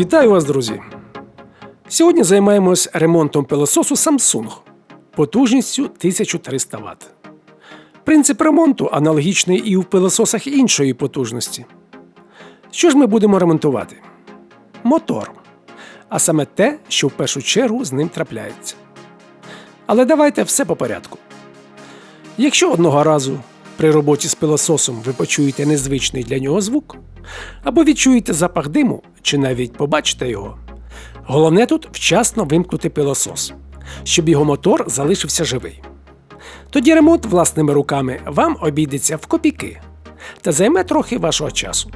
Вітаю вас, друзі! Сьогодні займаємось ремонтом пилососу Samsung потужністю 1300 Вт. Принцип ремонту аналогічний і в пилососах іншої потужності. Що ж ми будемо ремонтувати? Мотор. А саме те, що в першу чергу з ним трапляється. Але давайте все по порядку. Якщо одного разу при роботі з пилососом ви почуєте незвичний для нього звук, або відчуєте запах диму, чи навіть побачите його, головне тут вчасно вимкнути пилосос, щоб його мотор залишився живий. Тоді ремонт власними руками вам обійдеться в копійки та займе трохи вашого часу.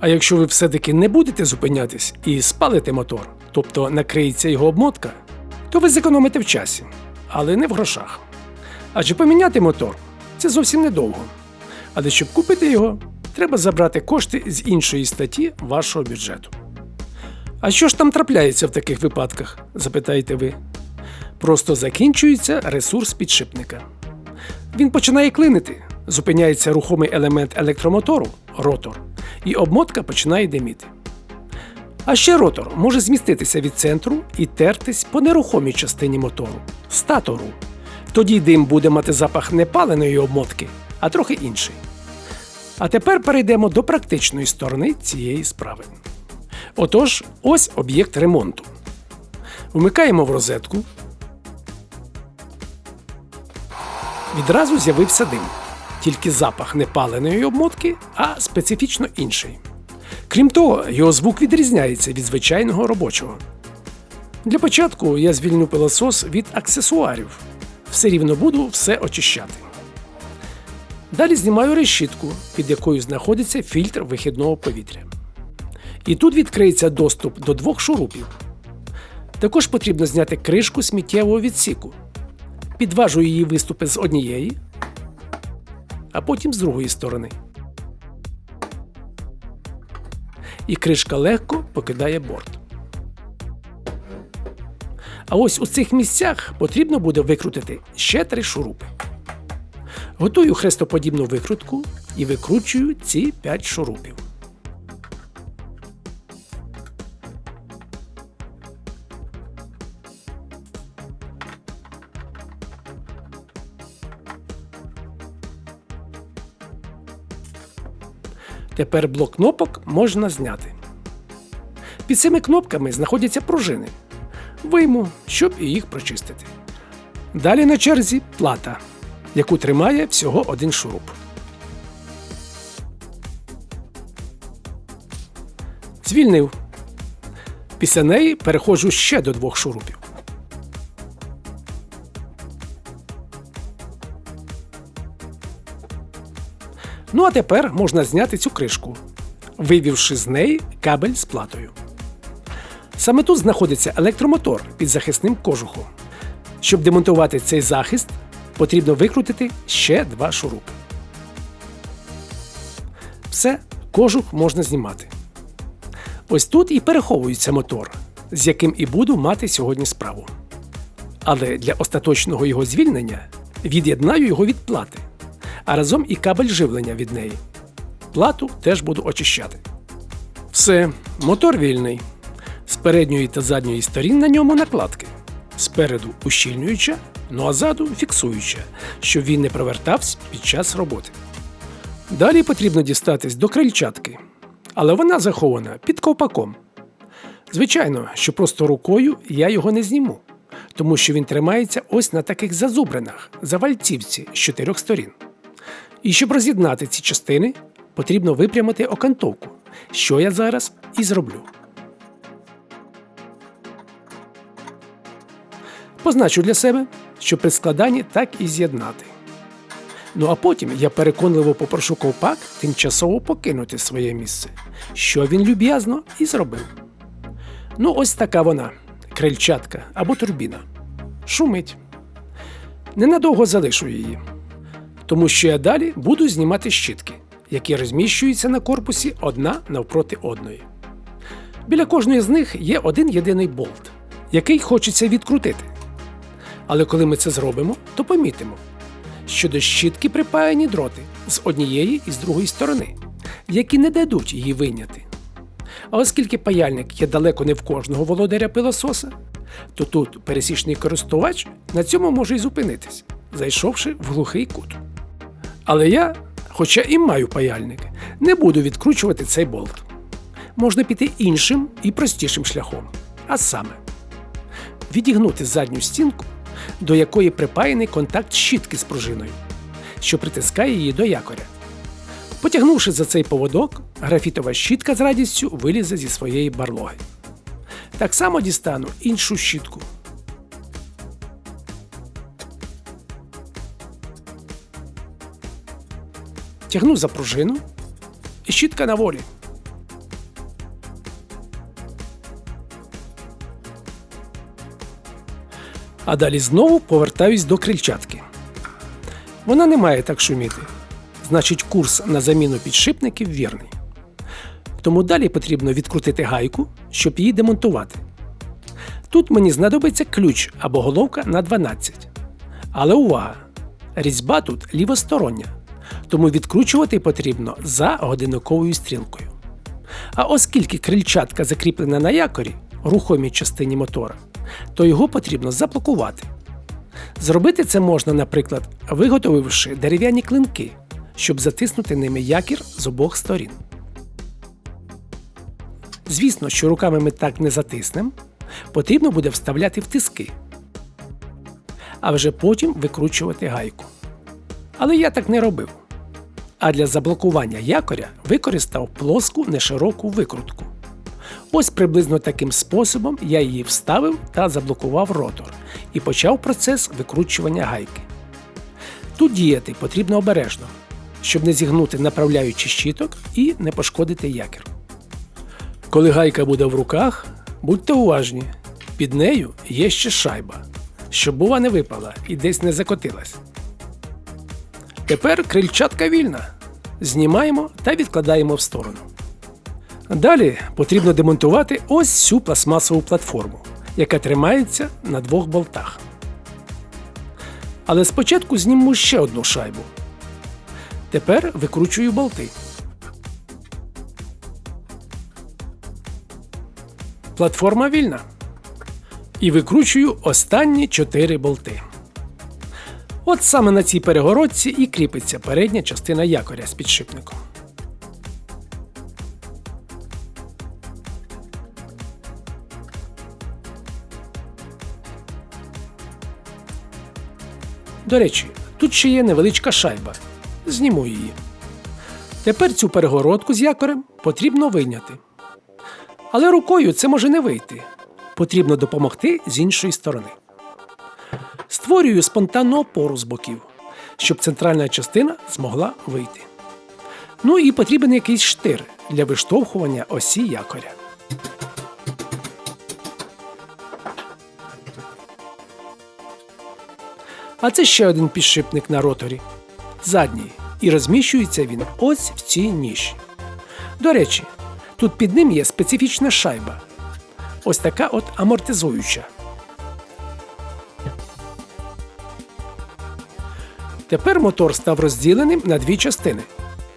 А якщо ви все-таки не будете зупинятись і спалите мотор, тобто накриється його обмотка, то ви зекономите в часі, але не в грошах. Адже поміняти мотор це зовсім недовго. Але щоб купити його, треба забрати кошти з іншої статті вашого бюджету. А що ж там трапляється в таких випадках? запитаєте ви. Просто закінчується ресурс підшипника. Він починає клинити, зупиняється рухомий елемент електромотору ротор, і обмотка починає диміти. А ще ротор може зміститися від центру і тертись по нерухомій частині мотору статору. Тоді дим буде мати запах не паленої обмотки, а трохи інший. А тепер перейдемо до практичної сторони цієї справи. Отож, ось об'єкт ремонту. Вмикаємо в розетку. Відразу з'явився дим. Тільки запах не паленої обмотки, а специфічно інший. Крім того, його звук відрізняється від звичайного робочого. Для початку я звільню пилосос від аксесуарів. Все рівно буду все очищати. Далі знімаю решітку, під якою знаходиться фільтр вихідного повітря. І тут відкриється доступ до двох шурупів. Також потрібно зняти кришку сміттєвого відсіку. Підважую її виступи з однієї, а потім з другої сторони. І кришка легко покидає борт. А ось у цих місцях потрібно буде викрутити ще три шурупи. Готую хрестоподібну викрутку і викручую ці 5 шурупів. Тепер блок кнопок можна зняти. Під цими кнопками знаходяться пружини. Вийму, щоб і їх прочистити. Далі на черзі плата, яку тримає всього один шуруп. Звільнив. Після неї переходжу ще до двох шурупів. Ну а тепер можна зняти цю кришку, вивівши з неї кабель з платою. Саме тут знаходиться електромотор під захисним кожухом. Щоб демонтувати цей захист, потрібно викрутити ще два шурупи. Все, кожух можна знімати. Ось тут і переховується мотор, з яким і буду мати сьогодні справу. Але для остаточного його звільнення від'єднаю його від плати, а разом і кабель живлення від неї. Плату теж буду очищати. Все, мотор вільний. З передньої та задньої сторін на ньому накладки. Спереду ущільнююча, ну а ззаду фіксуюча, щоб він не провертався під час роботи. Далі потрібно дістатись до крильчатки, але вона захована під ковпаком. Звичайно, що просто рукою я його не зніму, тому що він тримається ось на таких зазубринах, завальцівці з чотирьох сторін. І щоб роз'єднати ці частини, потрібно випрямити окантовку, що я зараз і зроблю. Позначу для себе, що при складанні так і з'єднати. Ну а потім я переконливо попрошу ковпак тимчасово покинути своє місце, що він люб'язно і зробив. Ну, ось така вона крильчатка або турбіна. Шумить. Ненадовго залишу її, тому що я далі буду знімати щітки, які розміщуються на корпусі одна навпроти одної. Біля кожної з них є один єдиний болт, який хочеться відкрутити. Але коли ми це зробимо, то помітимо, що до щітки припаяні дроти з однієї і з другої сторони, які не дадуть її вийняти. А оскільки паяльник є далеко не в кожного володаря пилососа, то тут пересічний користувач на цьому може й зупинитись, зайшовши в глухий кут. Але я, хоча і маю паяльник, не буду відкручувати цей болт. Можна піти іншим і простішим шляхом. А саме, відігнути задню стінку, до якої припаяний контакт щітки з пружиною, що притискає її до якоря. Потягнувши за цей поводок, графітова щітка з радістю вилізе зі своєї барлоги. Так само дістану іншу щітку. Тягну за пружину і щітка на волі. А далі знову повертаюсь до крильчатки. Вона не має так шуміти. Значить, курс на заміну підшипників вірний. Тому далі потрібно відкрутити гайку, щоб її демонтувати. Тут мені знадобиться ключ або головка на 12. Але увага! Різьба тут лівостороння, тому відкручувати потрібно за годинниковою стрілкою. А оскільки крильчатка закріплена на якорі, рухомій частині мотора, то його потрібно заблокувати. Зробити це можна, наприклад, виготовивши дерев'яні клинки, щоб затиснути ними якір з обох сторін. Звісно, що руками ми так не затиснемо, потрібно буде вставляти в тиски, а вже потім викручувати гайку. Але я так не робив. А для заблокування якоря використав плоску нешироку викрутку. Ось приблизно таким способом я її вставив та заблокував ротор і почав процес викручування гайки. Тут діяти потрібно обережно, щоб не зігнути направляючий щиток і не пошкодити якір. Коли гайка буде в руках, будьте уважні, під нею є ще шайба, щоб бува не випала і десь не закотилась. Тепер крильчатка вільна. Знімаємо та відкладаємо в сторону. Далі потрібно демонтувати ось цю пластмасову платформу, яка тримається на двох болтах. Але спочатку зніму ще одну шайбу. Тепер викручую болти. Платформа вільна. І викручую останні 4 болти. От саме на цій перегородці і кріпиться передня частина якоря з підшипником. До речі, тут ще є невеличка шайба. Зніму її. Тепер цю перегородку з якорем потрібно вийняти. Але рукою це може не вийти. Потрібно допомогти з іншої сторони. Створюю спонтанну опору з боків, щоб центральна частина змогла вийти. Ну і потрібен якийсь штир для виштовхування осі якоря. А це ще один підшипник на роторі. Задній. І розміщується він ось в цій ніші. До речі, тут під ним є специфічна шайба. Ось така от амортизуюча. Тепер мотор став розділеним на дві частини: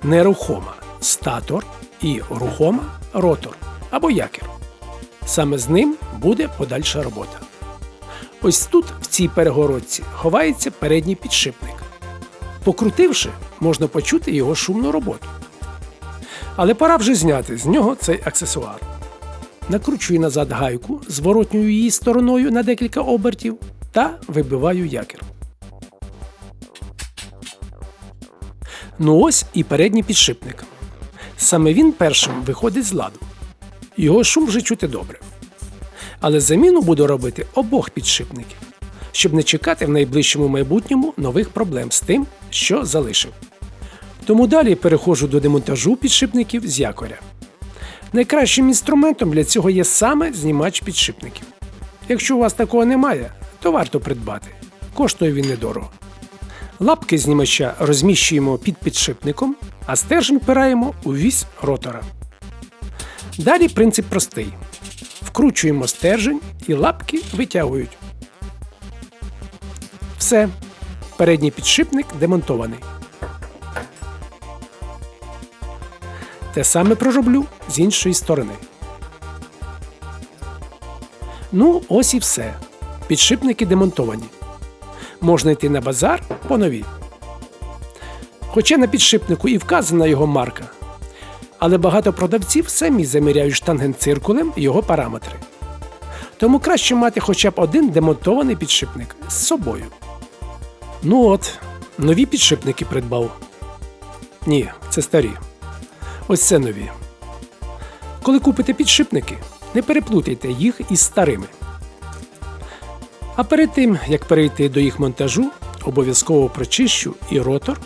нерухома статор і рухома ротор або якір. Саме з ним буде подальша робота. Ось тут, в цій перегородці, ховається передній підшипник. Покрутивши, можна почути його шумну роботу. Але пора вже зняти з нього цей аксесуар. Накручую назад гайку зворотньою її стороною на декілька обертів та вибиваю якір. Ну ось і передній підшипник. Саме він першим виходить з ладу. Його шум вже чути добре. Але заміну буду робити обох підшипників, щоб не чекати в найближчому майбутньому нових проблем з тим, що залишив. Тому далі переходжу до демонтажу підшипників з якоря. Найкращим інструментом для цього є саме знімач підшипників. Якщо у вас такого немає, то варто придбати. Коштує він недорого. Лапки знімача розміщуємо під підшипником, а стержень впираємо у вісь ротора. Далі принцип простий. Вкручуємо стержень і лапки витягують. Все. Передній підшипник демонтований. Те саме пророблю з іншої сторони. Ну, ось і все. Підшипники демонтовані. Можна йти на базар по новій. Хоча на підшипнику і вказана його марка. Але багато продавців самі заміряють штангенциркулем його параметри. Тому краще мати хоча б один демонтований підшипник з собою. Ну от, нові підшипники придбав. Ні, це старі. Ось це нові. Коли купите підшипники, не переплутайте їх із старими. А перед тим, як перейти до їх монтажу, обов'язково прочищу і ротор,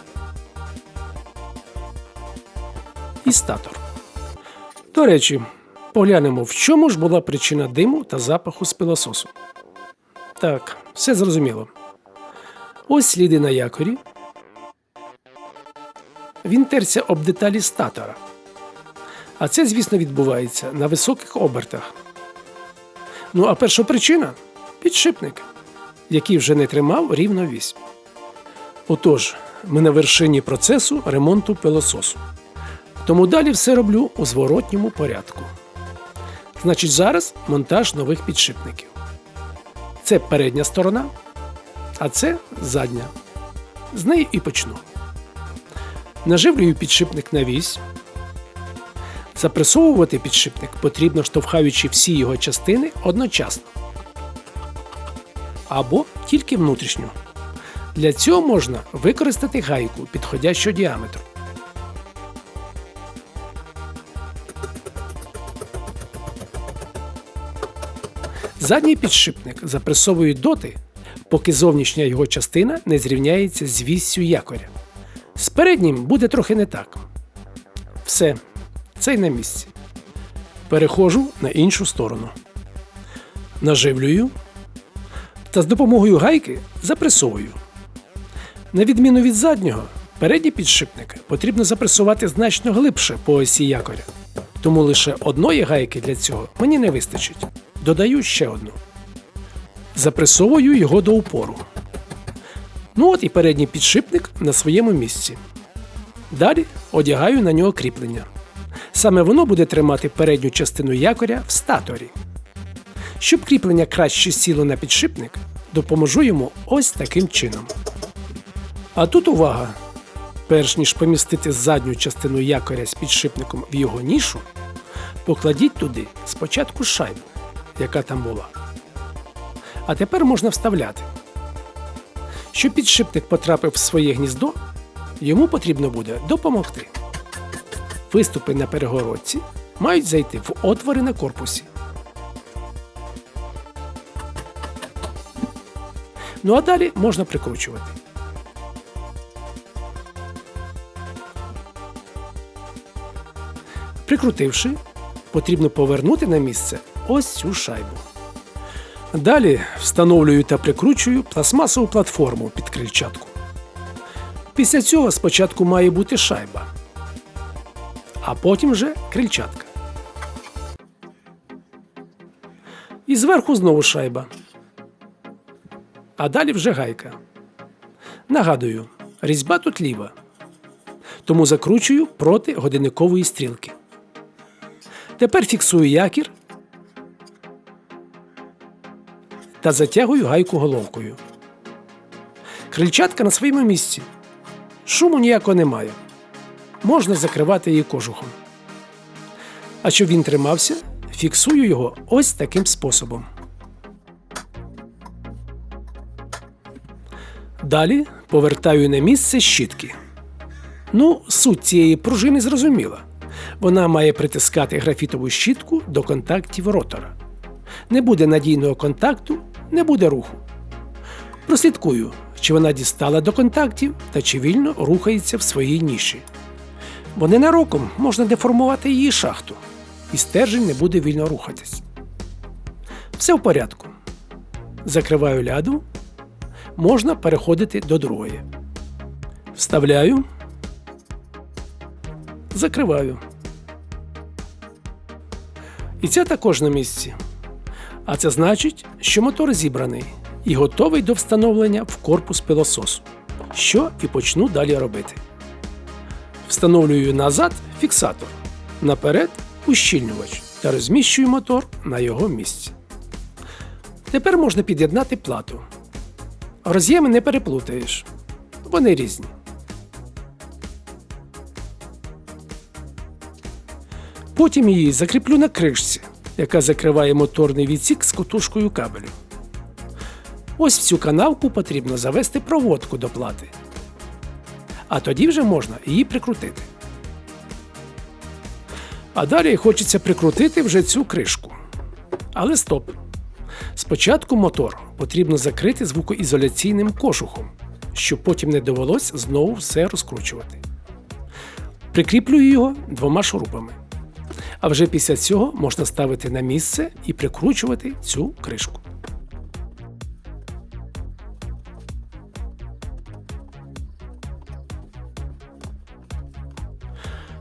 і статор. До речі, поглянемо, в чому ж була причина диму та запаху з пилососу. Так, все зрозуміло. Ось сліди на якорі. Він терся об деталі статора. А це, звісно, відбувається на високих обертах. Ну а перша причина підшипник, який вже не тримав рівно вісь. Отож, ми на вершині процесу ремонту пилососу. Тому далі все роблю у зворотньому порядку. Значить, зараз монтаж нових підшипників. Це передня сторона, а це задня. З неї і почну. Наживлюю підшипник на вісь. Запресовувати підшипник потрібно, штовхаючи всі його частини одночасно. Або тільки внутрішню. Для цього можна використати гайку підходящого діаметру. Задній підшипник запресовують доти, поки зовнішня його частина не зрівняється з віссю якоря. З переднім буде трохи не так. Все, це й на місці. Перехожу на іншу сторону. Наживлюю та з допомогою гайки запресовую. На відміну від заднього, передні підшипники потрібно запресувати значно глибше по осі якоря. Тому лише одної гайки для цього мені не вистачить. Додаю ще одну. Запресовую його до упору. Ну от і передній підшипник на своєму місці. Далі одягаю на нього кріплення. Саме воно буде тримати передню частину якоря в статорі. Щоб кріплення краще сіло на підшипник, допоможу йому ось таким чином. А тут увага! Перш ніж помістити задню частину якоря з підшипником в його нішу, покладіть туди спочатку шайбу, яка там була. А тепер можна вставляти. Щоб підшипник потрапив в своє гніздо, йому потрібно буде допомогти. Виступи на перегородці мають зайти в отвори на корпусі. Ну а далі можна прикручувати. Прикрутивши, потрібно повернути на місце ось цю шайбу. Далі встановлюю та прикручую пластмасову платформу під крильчатку. Після цього спочатку має бути шайба, а потім вже крильчатка. І зверху знову шайба. А далі вже гайка. Нагадую, різьба тут ліва. Тому закручую проти годинникової стрілки. Тепер фіксую якір та затягую гайку головкою. Крильчатка на своєму місці. Шуму ніякого немає. Можна закривати її кожухом. А щоб він тримався, фіксую його ось таким способом. Далі повертаю на місце щітки. Ну, суть цієї пружини зрозуміла. Вона має притискати графітову щітку до контактів ротора. Не буде надійного контакту, не буде руху. Прослідкую, чи вона дістала до контактів та чи вільно рухається в своїй ніші. Бо ненароком можна деформувати її шахту, і стержень не буде вільно рухатись. Все в порядку. Закриваю ляду. Можна переходити до другої. Вставляю. Закриваю. І ця також на місці. А це значить, що мотор зібраний і готовий до встановлення в корпус пилососу, що і почну далі робити. Встановлюю назад фіксатор. Наперед ущільнювач та розміщую мотор на його місці. Тепер можна під'єднати плату. Роз'єми не переплутаєш. Вони різні. Потім її закріплю на кришці, яка закриває моторний відсік з котушкою кабелю. Ось в цю канавку потрібно завести проводку до плати. А тоді вже можна її прикрутити. А далі хочеться прикрутити вже цю кришку. Але стоп. Спочатку мотор потрібно закрити звукоізоляційним кожухом, щоб потім не довелось знову все розкручувати. Прикріплюю його двома шурупами. А вже після цього можна ставити на місце і прикручувати цю кришку.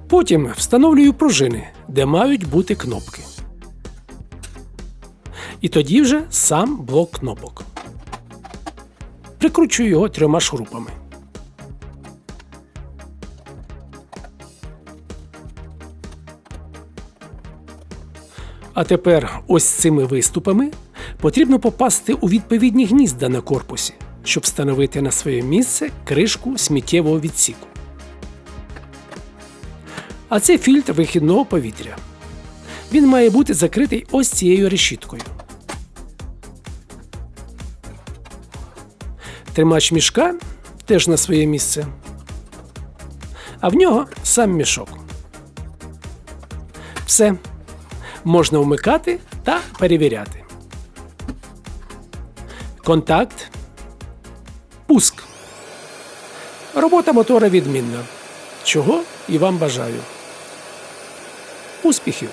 Потім встановлюю пружини, де мають бути кнопки. І тоді вже сам блок кнопок. Прикручую його трьома шурупами. А тепер ось цими виступами потрібно попасти у відповідні гнізда на корпусі, щоб встановити на своє місце кришку сміттєвого відсіку. А це фільтр вихідного повітря. Він має бути закритий ось цією решіткою. Тримач мішка теж на своє місце. А в нього сам мішок. Все. Можна вмикати та перевіряти. Контакт. Пуск. Робота мотора відмінна. Чого і вам бажаю. Успіхів!